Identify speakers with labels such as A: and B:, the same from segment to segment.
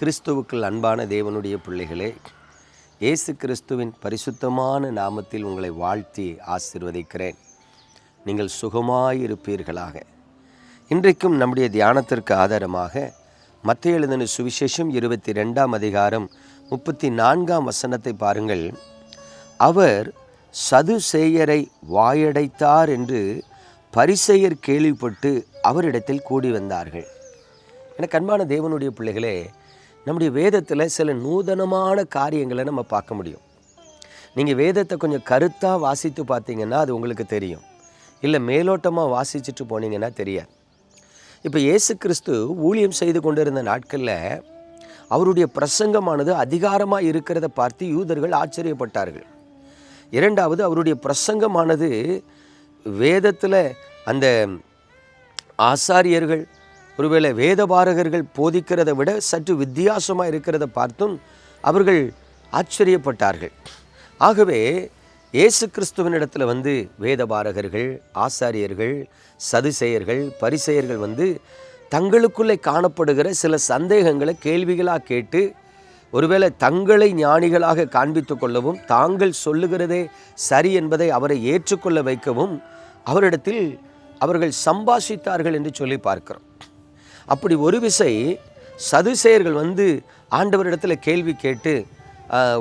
A: கிறிஸ்துவுக்குள் அன்பான தேவனுடைய பிள்ளைகளே இயேசு கிறிஸ்துவின் பரிசுத்தமான நாமத்தில் உங்களை வாழ்த்தி ஆசிர்வதிக்கிறேன். நீங்கள் சுகமாயிருப்பீர்களாக. இன்றைக்கும் நம்முடைய தியானத்திற்கு ஆதாரமாக மத்திய எழுதின சுவிசேஷம் இருபத்தி ரெண்டாம் அதிகாரம் முப்பத்தி நான்காம் வசனத்தை பாருங்கள். அவர் சதுசேயரை வாயடைத்தார் என்று பரிசெயர் கேள்விப்பட்டு அவரிடத்தில் கூடி வந்தார்கள். எனக்கு அன்பான தேவனுடைய பிள்ளைகளே நம்முடைய வேதத்தில் சில நூதனமான காரியங்களை நம்ம பார்க்க முடியும். நீங்கள் வேதத்தை கொஞ்சம் கருத்தாக வாசித்து பார்த்தீங்கன்னா அது உங்களுக்கு தெரியும். இல்லை மேலோட்டமாக வாசிச்சுட்டு போனீங்கன்னா தெரியாது. இப்போ இயேசு கிறிஸ்து ஊழியம் செய்து கொண்டிருந்த நாட்களில் அவருடைய பிரசங்கமானது அதிகாரமாக இருக்கிறத பார்த்து யூதர்கள் ஆச்சரியப்பட்டார்கள். இரண்டாவது அவருடைய பிரசங்கமானது வேதத்தில் அந்த ஆசாரியர்கள் ஒருவேளை வேதபாரகர்கள் போதிக்கிறதை விட சற்று வித்தியாசமாக இருக்கிறத பார்த்தும் அவர்கள் ஆச்சரியப்பட்டார்கள். ஆகவே இயேசு கிறிஸ்துவனிடத்தில் வந்து வேதபாரகர்கள் ஆசாரியர்கள் சதுசெயர்கள் பரிசெயர்கள் வந்து தங்களுக்குள்ளே காணப்படுகிற சில சந்தேகங்களை கேள்விகளாக கேட்டு ஒருவேளை தங்களை ஞானிகளாக காண்பித்து கொள்ளவும் தாங்கள் சொல்லுகிறதே சரி என்பதை அவரை ஏற்றுக்கொள்ள வைக்கவும் அவரிடத்தில் அவர்கள் சம்பாஷித்தார்கள் என்று சொல்லி பார்க்கிறோம். அப்படி ஒரு விசை சதுசேயர்கள் வந்து ஆண்டவரிடத்தில் கேள்வி கேட்டு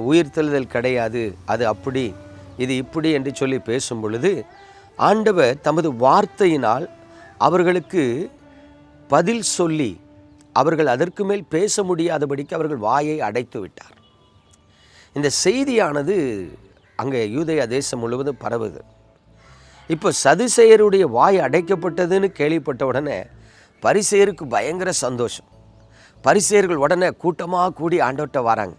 A: உயிர்த்தெழுதல் கிடையாது அது அப்படி இது இப்படி என்று சொல்லி பேசும் பொழுது ஆண்டவர் தமது வார்த்தையினால் அவர்களுக்கு பதில் சொல்லி அவர்கள் அதற்கு மேல் பேச முடியாதபடிக்கு அவர்கள் வாயை அடைத்து விட்டார். இந்த செய்தியானது அங்கே யூதயா தேசம் முழுவதும் பரவுது. இப்போ சதுசேயருடைய வாய் அடைக்கப்பட்டதுன்னு கேள்விப்பட்ட உடனே பரிசேருக்கு பயங்கர சந்தோஷம். பரிசேர்கள் உடனே கூட்டமாக கூடி ஆண்டோட்ட வராங்க.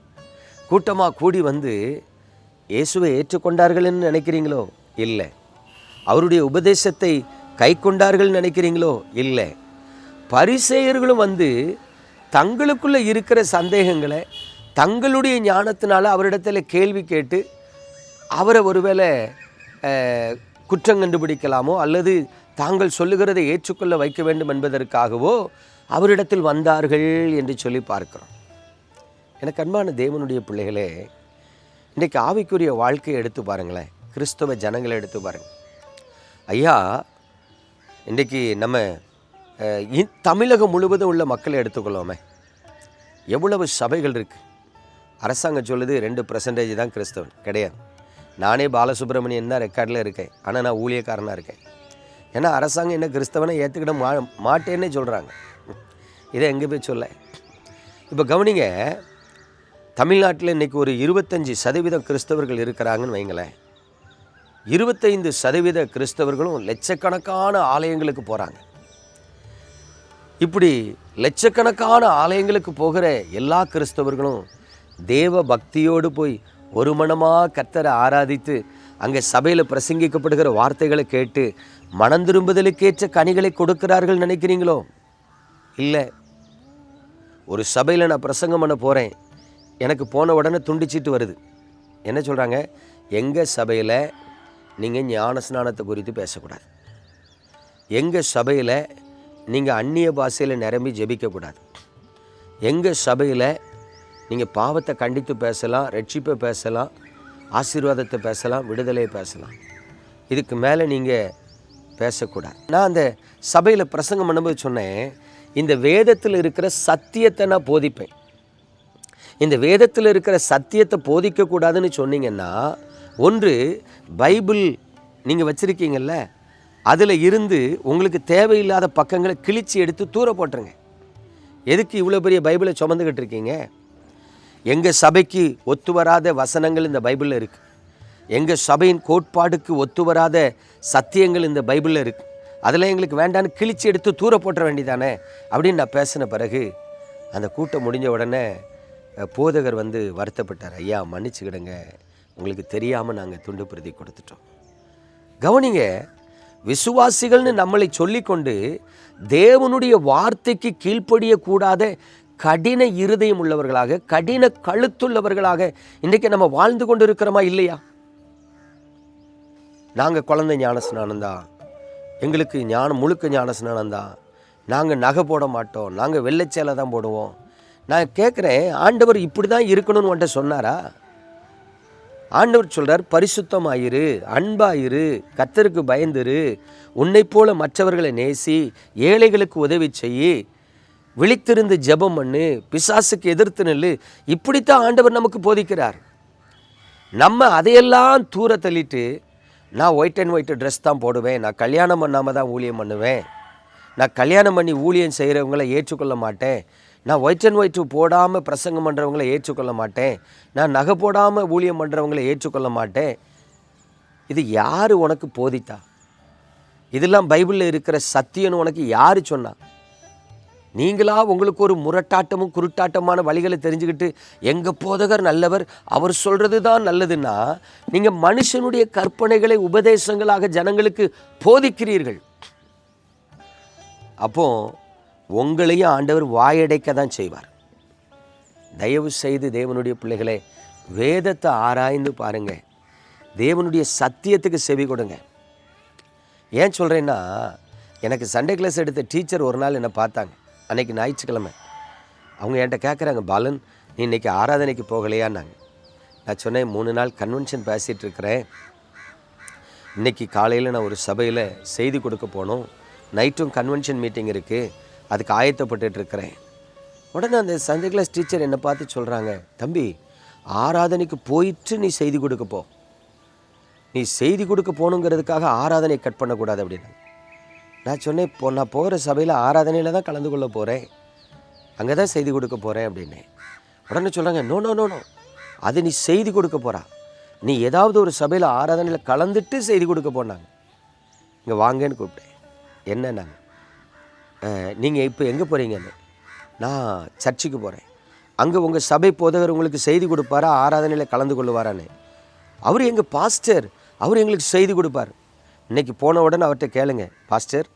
A: கூட்டமாக கூடி வந்து இயேசுவை ஏற்றுக்கொண்டார்கள்னு நினைக்கிறீங்களோ? இல்லை. அவருடைய உபதேசத்தை கை கொண்டார்கள் நினைக்கிறீங்களோ? இல்லை. பரிசேயர்களும் வந்து தங்களுக்குள்ளே இருக்கிற சந்தேகங்களை தங்களுடைய ஞானத்தினால அவரிடத்துல கேள்வி கேட்டு அவரை ஒருவேளை குற்றம் கண்டுபிடிக்கலாமோ அல்லது தாங்கள் சொல்லுகிறதை ஏற்றுக்கொள்ள வைக்க வேண்டும் என்பதற்காகவோ அவரிடத்தில் வந்தார்கள் என்று சொல்லி பார்க்கிறோம். எனக்கு அன்பான தேவனுடைய பிள்ளைகளே இன்றைக்கு ஆவிக்குரிய வாழ்க்கையை எடுத்து பாருங்களேன். கிறிஸ்தவ ஜனங்களை எடுத்து பாருங்கள் ஐயா இன்றைக்கி நம்ம இ- தமிழகம் முழுவதும் உள்ள மக்களை எடுத்துக்கொள்ளோமே எவ்வளவு சபைகள் இருக்குது அரசாங்கம் சொல்லுது ரெண்டு பர்சன்டேஜ் தான் கிறிஸ்தவன். கிடையாது. நானே பாலசுப்ரமணியன் தான் ரெக்கார்டில் இருக்கேன். ஆனால் நான் ஊழியக்காரனாக இருக்கேன். ஏன்னா அரசாங்கம் என்ன கிறிஸ்தவனை ஏற்றுக்கிட மா மாட்டேன்னே சொல்கிறாங்க இதை எங்கே போய் சொல்ல? இப்போ கவனிங்க தமிழ்நாட்டில் இன்றைக்கி ஒரு இருபத்தஞ்சி சதவீதம் கிறிஸ்தவர்கள் இருக்கிறாங்கன்னு வைங்களேன். இருபத்தைந்து சதவீத கிறிஸ்தவர்களும் லட்சக்கணக்கான ஆலயங்களுக்கு போகிறாங்க இப்படி லட்சக்கணக்கான ஆலயங்களுக்கு போகிற எல்லா கிறிஸ்தவர்களும் தேவ பக்தியோடு போய் ஒரு மனமாக கத்தரை ஆராதித்து அங்கே சபையில் பிரசங்கிக்கப்படுகிற வார்த்தைகளை கேட்டு மனம் திரும்புதலுக்கேற்ற கனிகளை கொடுக்கிறார்கள் நினைக்கிறீங்களோ? இல்லை. ஒரு சபையில் நான் பிரசங்கம் பண்ண போகிறேன் எனக்கு போன உடனே துண்டிச்சிட்டு வருது. என்ன சொல்கிறாங்க எங்கள் சபையில் நீங்கள் ஞான ஸ்நானத்தை குறித்து பேசக்கூடாது. எங்கள் சபையில் நீங்கள் அந்நிய பாஷையில் நிரம்பி ஜெபிக்கக்கூடாது. எங்கள் சபையில் நீங்கள் பாவத்தை கண்டித்து பேசலாம் ரட்சிப்பை பேசலாம் ஆசீர்வாதத்தை பேசலாம் விடுதலையை பேசலாம். இதுக்கு மேலே நீங்கள் பேசக்கூடாது. நான் அந்த சபையில் பிரசங்கம் பண்ணும்போது சொன்னேன் இந்த வேதத்தில் இருக்கிற சத்தியத்தை நான் போதிப்பேன். இந்த வேதத்தில் இருக்கிற சத்தியத்தை போதிக்கக்கூடாதுன்னு சொன்னீங்கன்னா ஒன்று பைபிள் நீங்கள் வச்சுருக்கீங்கல்ல அதில் இருந்து உங்களுக்கு தேவையில்லாத பக்கங்களை கிழித்து எடுத்து தூர போட்டுருங்க. எதுக்கு இவ்வளோ பெரிய பைபிளை சுமந்துக்கிட்டு இருக்கீங்க? எங்கள் சபைக்கு ஒத்து வராத வசனங்கள் இந்த பைபிளில் இருக்குது எங்கள் சபையின் கோட்பாடுக்கு ஒத்து வராத சத்தியங்கள் இந்த பைபிளில் இருக்குது அதில் எங்களுக்கு வேண்டான்னு கிழிச்சு எடுத்து தூர போட்ட வேண்டியதானே? அப்படின்னு நான் பேசின பிறகு அந்த கூட்டம் முடிஞ்ச உடனே போதகர் வந்து வருத்தப்பட்டார். ஐயா மன்னிச்சுக்கிடுங்க. உங்களுக்கு தெரியாமல் நாங்கள் துண்டு பிரதி கொடுத்துட்டோம். கவனிங்க விசுவாசிகள்னு நம்மளை சொல்லிக்கொண்டு தேவனுடைய வார்த்தைக்கு கீழ்ப்படியக்கூடாத கடின இருதயம் உள்ளவர்களாக கடின கழுத்துள்ளவர்களாக இன்றைக்கு நம்ம வாழ்ந்து கொண்டு இருக்கிறோமா இல்லையா? நாங்கள் குழந்தை ஞான தான் எங்களுக்கு ஞானம் முழுக்க ஞான தான் நாங்கள் நகை போட மாட்டோம். நாங்கள் வெள்ளைச்சேலை தான் போடுவோம். நான் கேட்குறேன் ஆண்டவர் இப்படி தான் இருக்கணும்னு வந்துட்டு சொன்னாரா? ஆண்டவர் சொல்கிறார் பரிசுத்தமாயிரு அன்பாயிரு கத்தருக்கு பயந்துரு உன்னை போல மற்றவர்களை நேசி ஏழைகளுக்கு உதவி செய்யி விழித்திருந்து ஜெபம் பண்ணு பிசாசுக்கு எதிர்த்து நெல்லு. இப்படித்தான் ஆண்டவர் நமக்கு போதிக்கிறார். நம்ம அதையெல்லாம் தூர தள்ளிட்டு நான் ஒயிட் அண்ட் ஒயிட் ட்ரெஸ் தான் போடுவேன். நான் கல்யாணம் பண்ணாமல் தான் ஊழியம் பண்ணுவேன். நான் கல்யாணம் பண்ணி ஊழியம் செய்கிறவங்கள ஏற்றுக்கொள்ள மாட்டேன். நான் ஒயிட் அண்ட் ஒயிட் போடாமல் பிரசங்கம் பண்ணுறவங்கள ஏற்றுக்கொள்ள மாட்டேன். நான் நகை போடாமல் ஊழியம் பண்ணுறவங்கள ஏற்றுக்கொள்ள மாட்டேன். இது யார் உனக்கு போதித்தா? இதெல்லாம் பைபிளில் இருக்கிற சத்தியம்னு உனக்கு யார் சொன்னா? நீங்களா உங்களுக்கு ஒரு முரட்டாட்டமும் குருட்டாட்டமான வழிகளை தெரிஞ்சுக்கிட்டு எங்கள் போதகர் நல்லவர் அவர் சொல்கிறது தான் நல்லதுன்னா நீங்கள் மனுஷனுடைய கற்பனைகளை உபதேசங்களாக ஜனங்களுக்கு போதிக்கிறீர்கள். அப்போ உங்களையும் ஆண்டவர் வாயடைக்க தான் செய்வார். தயவு செய்து தேவனுடைய பிள்ளைகளே வேதத்தை ஆராய்ந்து பாருங்கள் தேவனுடைய சத்தியத்துக்கு செவி கொடுங்க. ஏன் சொல்கிறேன்னா எனக்கு சண்டே கிளாஸ் எடுத்த டீச்சர் ஒரு நாள் என்னை பார்த்தாங்க. அன்னைக்கு ஞாயிற்றுக்கிழமை. அவங்க என்கிட்ட கேட்குறாங்க பாலன் நீ இன்னைக்கு ஆராதனைக்கு போகலையான்னாங்க. நான் சொன்னேன் மூணு நாள் கன்வென்ஷன் பேசிகிட்டு இருக்கிறேன் இன்றைக்கி காலையில் நான் ஒரு சபையில் செய்தி கொடுக்க போகணும் நைட்டும் கன்வென்ஷன் மீட்டிங் இருக்குது அதுக்கு ஆயத்தப்பட்டுருக்கிறேன் உடனே அந்த சண்டே கிளாஸ் டீச்சர் என்னை பார்த்து சொல்கிறாங்க தம்பி ஆராதனைக்கு போயிட்டு நீ செய்தி கொடுக்க போ. நீ செய்தி கொடுக்க போகணுங்கிறதுக்காக ஆராதனை கட் பண்ணக்கூடாது அப்படின்னு நான் சொன்னேன் இப்போ நான் போகிற சபையில் ஆராதனையில் தான் கலந்து கொள்ள போகிறேன் அங்கே தான் செய்தி கொடுக்க போகிறேன் அப்படின்னேன் உடனே சொல்கிறாங்க நோ நோ நோ நோ. அது நீ செய்தி கொடுக்க போகிறா நீ ஏதாவது ஒரு சபையில் ஆராதனையில் கலந்துட்டு செய்தி கொடுக்க போனாங்க. இங்கே வாங்கன்னு கூப்பிட்டேன். என்னன்னாங்க? நீங்கள் இப்போ எங்கே போகிறீங்கன்னு நான் சர்ச்சுக்கு போகிறேன் அங்கே உங்கள் சபை போதகர் உங்களுக்கு செய்தி கொடுப்பாரா? ஆராதனையில் கலந்து கொள்ளுவாரான்னு. அவர் எங்கள் பாஸ்டர் அவர் எங்களுக்கு செய்தி கொடுப்பார். இன்றைக்கி போன உடனே அவர்கிட்ட கேளுங்க. பாஸ்டர்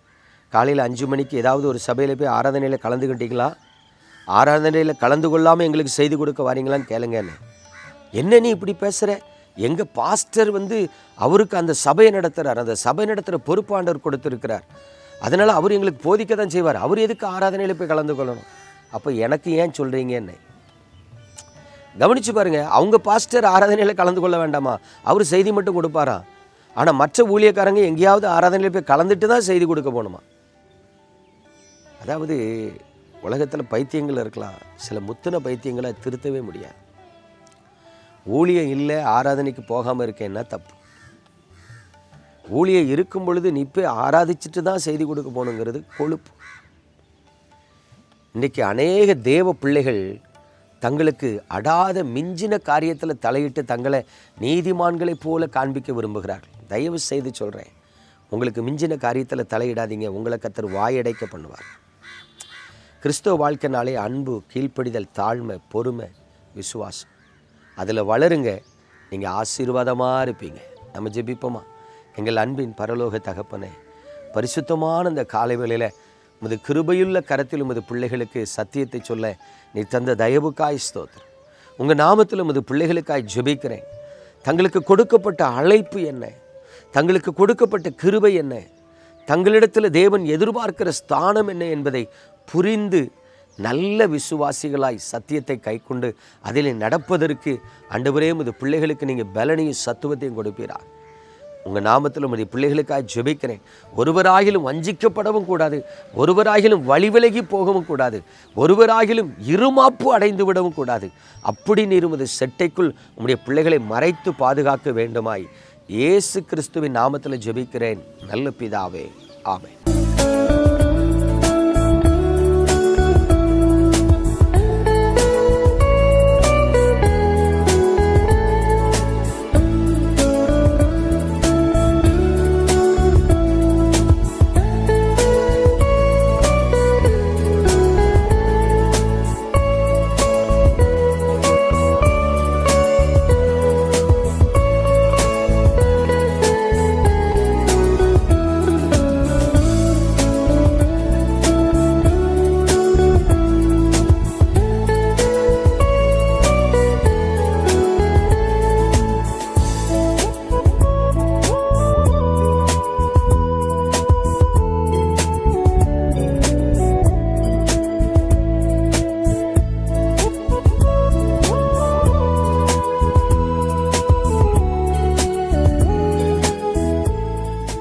A: காலையில் அஞ்சு மணிக்கு ஏதாவது ஒரு சபையில் போய் ஆராதனையில் கலந்துக்கிட்டீங்களா ஆராதனையில் கலந்து கொள்ளாமல் எங்களுக்கு செய்தி கொடுக்க வரீங்களான்னு கேளுங்கன்னு. என்ன நீ இப்படி பேசுகிற எங்கள் பாஸ்டர் வந்து அவருக்கு அந்த சபையை நடத்துகிறார் அந்த சபை நடத்துகிற பொறுப்பாண்டவர் கொடுத்துருக்கிறார். அதனால் அவர் எங்களுக்கு போதிக்க தான் செய்வார். அவர் எதுக்கு ஆராதனையில் போய் கலந்து கொள்ளணும்? அப்போ எனக்கு ஏன் சொல்கிறீங்கன்னு கவனிச்சு பாருங்கள் அவங்க பாஸ்டர் ஆராதனையில் கலந்து கொள்ள வேண்டாமா? அவர் செய்தி மட்டும் கொடுப்பாரா? ஆனால் மற்ற ஊழியக்காரங்க எங்கேயாவது ஆராதனையில் போய் கலந்துட்டு தான் செய்தி கொடுக்க போகணுமா? அதாவது உலகத்தில் பைத்தியங்கள் இருக்கலாம். சில முத்தின பைத்தியங்களை திருத்தவே முடியாது. ஊழியம் இல்லை ஆராதனைக்கு போகாமல் இருக்கேன்னா தப்பு? ஊழியம் இருக்கும் பொழுது நீ போய் ஆராதிச்சுட்டு தான் செய்தி கொடுக்க போகணுங்கிறது கொழுப்பு. இன்றைக்கி அநேக தேவ பிள்ளைகள் தங்களுக்கு அடாத மிஞ்சின காரியத்தில் தலையிட்டு தங்களை நீதிமான்களைப் போல காண்பிக்க விரும்புகிறார்கள். தயவு செய்து சொல்கிறேன் உங்களுக்கு மிஞ்சின காரியத்தில் தலையிடாதீங்க. உங்களை கத்தர் வாயடைக்க பண்ணுவார். கிறிஸ்தவ வாழ்க்கைனாலே அன்பு கீழ்ப்படிதல் தாழ்மை பொறுமை விசுவாசம். அதில் வளருங்க. நீங்கள் ஆசீர்வாதமாக இருப்பீங்க. நம்ம ஜெபிப்போமா? எங்கள் அன்பின் பரலோக தகப்பனே பரிசுத்தமான இந்த காலை வேளையில் உமது கிருபையுள்ள கரத்தில் உமது பிள்ளைகளுக்கு சத்தியத்தை சொல்ல நீ தந்த தயவுக்காய் ஸ்தோத்திரம். உங்கள் நாமத்தில் உமது பிள்ளைகளுக்காய் ஜெபிக்கிறேன். தங்களுக்கு கொடுக்கப்பட்ட அழைப்பு என்ன? தங்களுக்கு கொடுக்கப்பட்ட கிருபை என்ன? தங்களிடத்தில் தேவன் எதிர்பார்க்கிற ஸ்தானம் என்ன என்பதை புரிந்து நல்ல விசுவாசிகளாய் சத்தியத்தை கைக்கொண்டு அதில் நடப்பதற்கு அண்டவரே உமது பிள்ளைகளுக்கு நீங்கள் பலனையும் சத்துவத்தையும் கொடுப்பீரா? உங்கள் நாமத்தில் உமது பிள்ளைகளுக்காக ஜெபிக்கிறேன். ஒருவராகிலும் வஞ்சிக்கப்படவும் கூடாது ஒருவராகிலும் வழிவிலகி போகவும் கூடாது ஒருவராகிலும் இருமாப்பு அடைந்து விடவும் கூடாது. அப்படி நீர் உமது செட்டைக்குள் உம்முடைய பிள்ளைகளை மறைத்து பாதுகாக்க வேண்டுமாய் இயேசு கிறிஸ்துவின் நாமத்தில் ஜெபிக்கிறேன். நல்ல பிதாவே. ஆமே